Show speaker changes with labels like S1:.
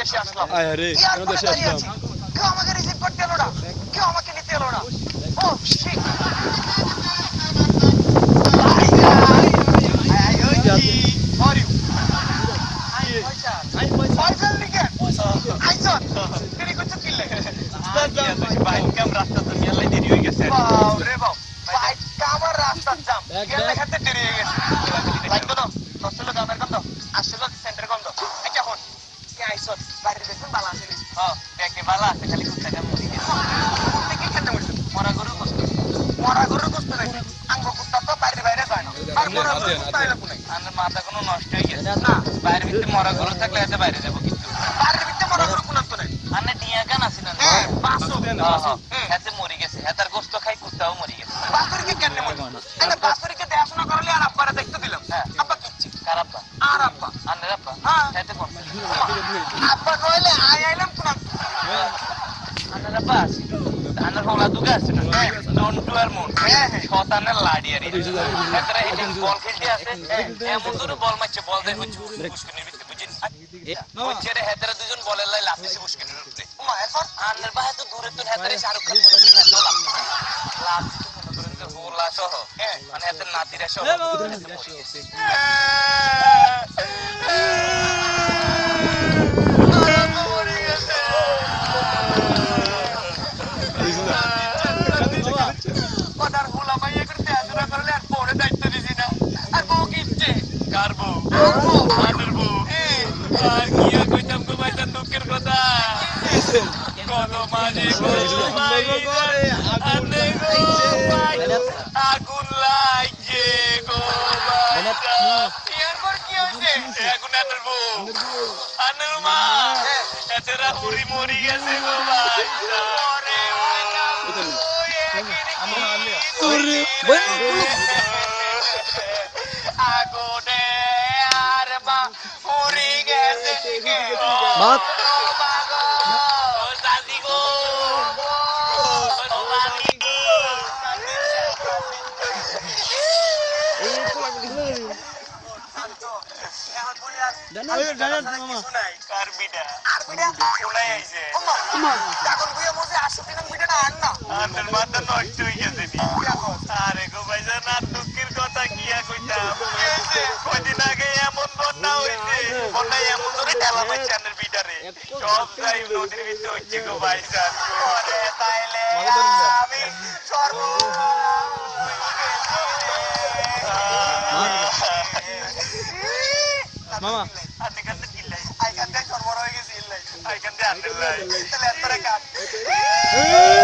S1: দেশে আসলাম
S2: কেন দেশে আসলাম?
S1: কেউ আমাকে রিসিভ করতে এলো না কেউ আমাকে নিতে এলো না ও শিট বাইক কামার রাস্তার জাম
S2: ব্যাগ,
S1: গেলে
S2: ব্যাগ।
S1: খাতে দেরি হয়ে গেছে লাইক তো নষ্টল দামের কত আসল সেন্টার কত আচ্ছা হন কে আইসত বাড়ির বেতন বালা আছে হ্যাঁ দেখে বালা আছে খালি কুত্তাটা মরি গেছে কুত্তা কি খেতে মরছে মরা গরু কষ্ট মরা গরু কষ্ট নাই আঙ্গ কুত্তা তো বাড়ির বাইরে যায় না আর মরা গরু কুত্তা এলো কোনে
S3: আমার মাথা কোনো নষ্ট হয়ে গেছে
S1: না
S3: বাইরের ভিতরে মরা গরু থাকলে এতে বাইরে যাব কিন্তু
S1: বাড়ির ভিতরে মরা গরু কোন তো নাই
S3: আনে ডিয়া গান আছে না
S1: বাসু
S3: মরি গেছে হাতার গোস্ত খাই কুত্তাও মরি গেছে
S1: কেন মরি আরে বাসুরিকে দেখাশোনা করলে আর আব্বারে দেখতে দিলাম
S3: হ্যাঁ।
S1: আব্বা কিচ্ছি
S3: খারাপ না
S1: আর আব্বা
S3: আনের আব্বা
S1: হ্যাঁ।
S3: হাতে কোন
S1: আব্বা কইলে আই আইলাম কোন
S3: আনের আব্বা আনের হলা দুগা আছে না জন্টু আর মন
S1: হ্যাঁ, হ্যাঁ।
S3: শতানের লাড়ি আর হাতে এটা বল খেলতে আছে এমন দূরে বল মারছে বল দেয় হচ্ছে পুষ্কিনির ভিতরে বুঝিন হচ্ছে রে হাতের দুজন বলের লাই লাভ দিছে পুষ্কিনির ভিতরে
S1: ওমা এরপর
S3: আন্নের বাহে তো দূরে তো হাতের শাহরুখ খান মনে তো হোলা সহ হ্যাঁ মানে হাতের নাতিরা সহ আগুন লাগছে গো ভাইজান।
S1: এরপর কি হইছে
S3: আগুন আনের বউ। আনের মা, এতেরা মরি গেছে গো ভাইজান।
S1: ওরে বাবা আগুনে আর মা পুরি গেছে
S2: বাপ।
S3: আরে গো ভাইজান, আর দুঃখের কথা কি কইতাম? কয়দিন আগে এমন বন্যা হইছে, বন্যায় এমন ধরে ঠেলা মারছে আনের বিডারে। সব যাই নদীর ভিতরে হচ্ছে গো ভাইজান। ওরে তাইলে আমি
S2: মামা
S3: কিল্লাই। আইকান্দে সর্বর হয়ে গেছে আই আইকান্দে আন্নের লাই। তাহলে এত।
S2: এই